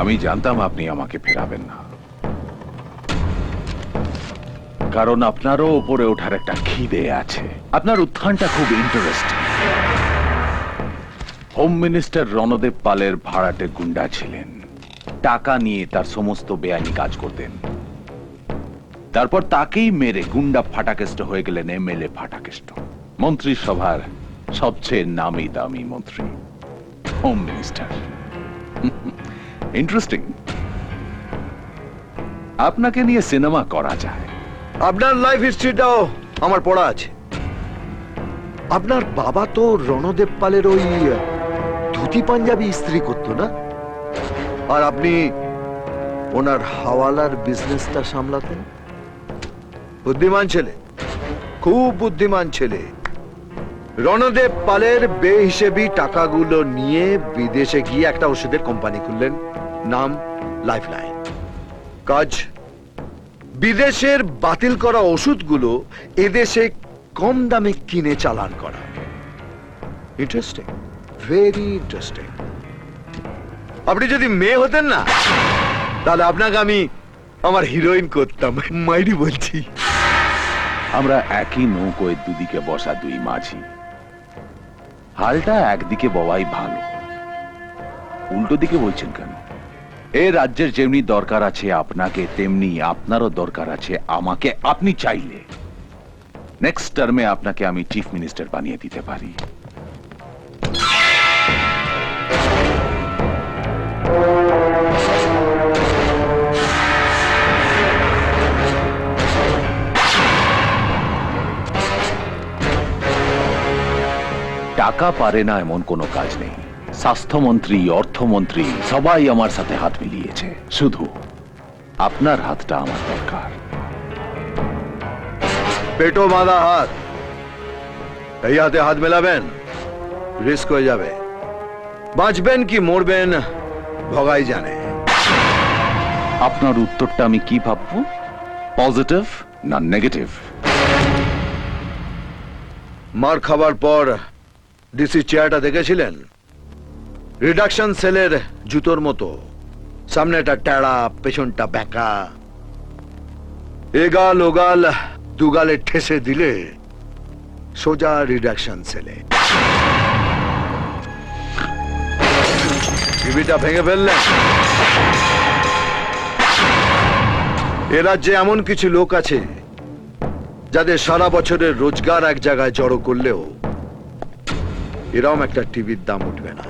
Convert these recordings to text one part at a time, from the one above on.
আমি জানতাম আপনি আমাকে ফেরাবেন না। কারণ আপনারও উপরে ওঠার একটা খিদে আছে। আপনার উত্থানটা খুব ইন্টারেস্টিং হোম মিনিস্টার রণদেব পালের ভাড়াটে গুন্ডা ছিলেন। টাকা নিয়ে তার সমস্ত বেআইনি কাজ করতেন। তারপর তাকেই মেরে গুন্ডা ফাটাকেষ্ট হয়ে গেলেন এমএলএ ফাটাকেষ্ট। মন্ত্রিসভার সবচেয়ে নামি দামি মন্ত্রী। হোম মিনিস্টার ইন্টারেস্টিং আপনাকে নিয়ে সিনেমা করা যায়। আপনার লাইফ হিস্ট্রিটাও আমার পড়া আছে। আপনার বাবা তো রণদেব পালের ওই ধুতি পাঞ্জাবি ইস্ত্রি করতো না? আর আপনি ওনার হাওয়ালার বিজনেসটা সামলাতেন? বুদ্ধিমান ছেলে, খুব বুদ্ধিমান ছেলে। রণদেব পালের বে বেহিসেবি টাকাগুলো নিয়ে বিদেশে গিয়ে একটা ওষুধের কোম্পানি খুললেন। নাম লাইফলাইন কাজ, বিদেশের বাতিল করা ওষুধগুলো এদেশে কম দামে কিনে চালান করা। ইন্টারেস্টিং ভেরি ইন্টারেস্টিং আপনি যদি মেয়ে হতেন না, তাহলে আপনাকে আমি আমার হিরোইন করতাম। মাইরি বলছি। আমরা একই নৌকোয় দুদিকে বসা দুই মাঝি। হালটা একদিকে বওয়াই ভালো। উল্টো দিকে বলছেন কেন? এ রাজ্যের যেমনি দরকার আছে আপনাকে, তেমনি আপনারও দরকার আছে আমাকে। আপনি চাইলে নেক্সট টার্মে আপনাকে আমি চিফ মিনিস্টার বানিয়ে দিতে পারি। টাকা পারে না এমন কোনো কাজ নেই। স্বাস্থ্যমন্ত্রী অর্থমন্ত্রী সবাই আমার সাথে হাত মিলিয়েছে। শুধু আপনার হাতটা আমার দরকার। পেটো বাঁধা হাত। এই হাতে হাত মেলাবেন রিস্ক হয়ে যাবে। বাঁচবেন কি মরবেন ভগাই জানে। আপনার উত্তরটা আমি কি ভাববো? পজিটিভ না নেগেটিভ? মার খাবার পর ডিসি চেয়ারটা দেখেছিলেন? রিডাকশন সেলের জুতোর মতো। সামনেটা টেড়া, পেছনটা ব্যাকা। এগাল ওগাল দুগালে ঠেসে দিলে সোজা রিডাকশন সেলে টিভিটা ভেঙে ফেললেন এ রাজ্যে এমন কিছু লোক আছে যাদের সারা বছরের রোজগার এক জায়গায় জড়ো করলেও এরম একটা টিভির দাম উঠবে না।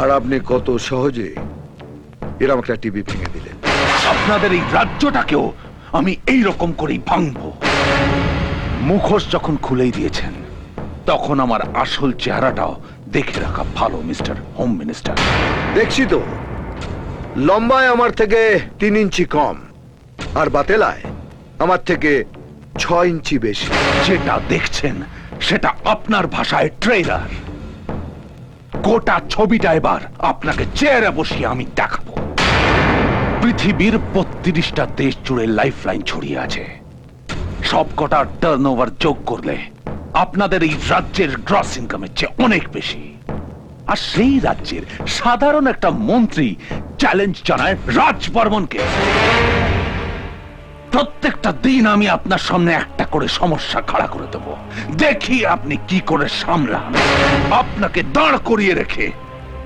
আর আপনি কত সহজে এরম একটা টিভি ভেঙে দিলেন। আপনাদের এই রাজ্যটাকেও আমি এই রকম করেই ভাঙবো। মুখোশ যখন খুলেই দিয়েছেন তখন আমার আসল চেহারাটাও দেখে রাখা ভালো মিস্টার হোম মিনিস্টার। দেখছি তো লম্বায় আমার থেকে তিন ইঞ্চি কম আর বাতেলায় আমার থেকে ছ ইঞ্চি বেশি। যেটা দেখছেন সেটা আপনার ভাষায় ট্রেলার গোটা ছবিটা এবার আপনাকে চেয়ারে বসিয়ে আমি দেখাবো। পৃথিবীর বত্রিশটা দেশ জুড়ে লাইফ লাইন ছড়িয়ে আছে। সব কটা টার্ন ওভার যোগ করলে আপনাদের এই রাজ্যের গ্রস ইনকামের চেয়ে অনেক বেশি। আর সেই রাজ্যের সাধারণ একটা মন্ত্রী চ্যালেঞ্জ জানায় রাজ বর্মনকে। প্রত্যেকটা দিন আমি আপনার সামনে একটা করে সমস্যা খাড়া করে দেব। দেখি আপনি কি করে সামলান। আপনাকে দাঁড় করিয়ে রেখে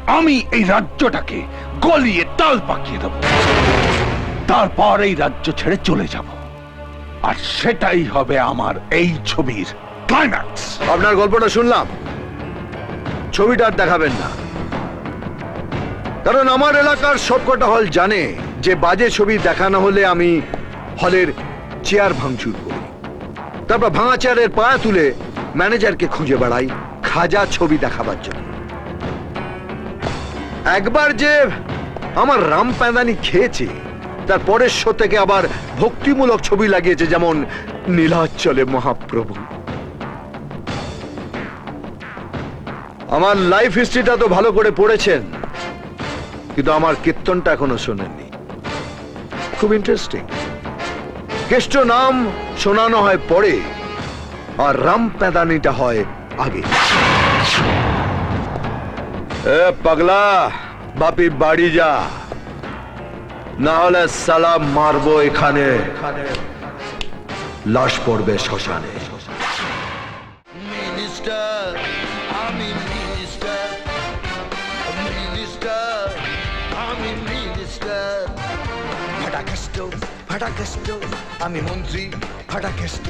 আমি এই রাজ্যটাকে গলিয়ে তাল পাকিয়ে দেব। তারপর এই রাজ্য ছেড়ে চলে যাব। আর সেটাই হবে আমার এই ছবির ক্লাইম্যাক্স আপনার গল্পটা শুনলাম। ছবিটা আর দেখাবেন না। কারণ আমার এলাকার সবকটা হল জানে যে বাজে ছবি দেখানো হলে আমি হলের চেয়ার ভাঙচুর করি। তারপর ভাঙা চেয়ারের পায়া তুলে ম্যানেজারকে খুঁজে বেড়াই খাজা ছবি দেখাবার জন্য। একবার যে আমার রাম প্যাদানি খেয়েছে তার পরের শো থেকে আবার ভক্তিমূলক ছবি লাগিয়েছে যেমন নীলাচলে মহাপ্রভু। আমার লাইফ হিস্ট্রিটা তো ভালো করে পড়েছেন, কিন্তু আমার কীর্তনটা এখনও শোনেননি। খুব ইন্টারেস্টিং কেষ্ট নাম শোনানো হয় পরে, আর রাম প্যাদানিটা হয় আগে। পাগলা, বাপি, বাড়ি যা। না হলে সালাম মারবো এখানে। লাশ পড়বে শ্মশানে। মিনিস্টার ফাটাকেষ্ট আমি মন্ত্রী ফাটাকেষ্ট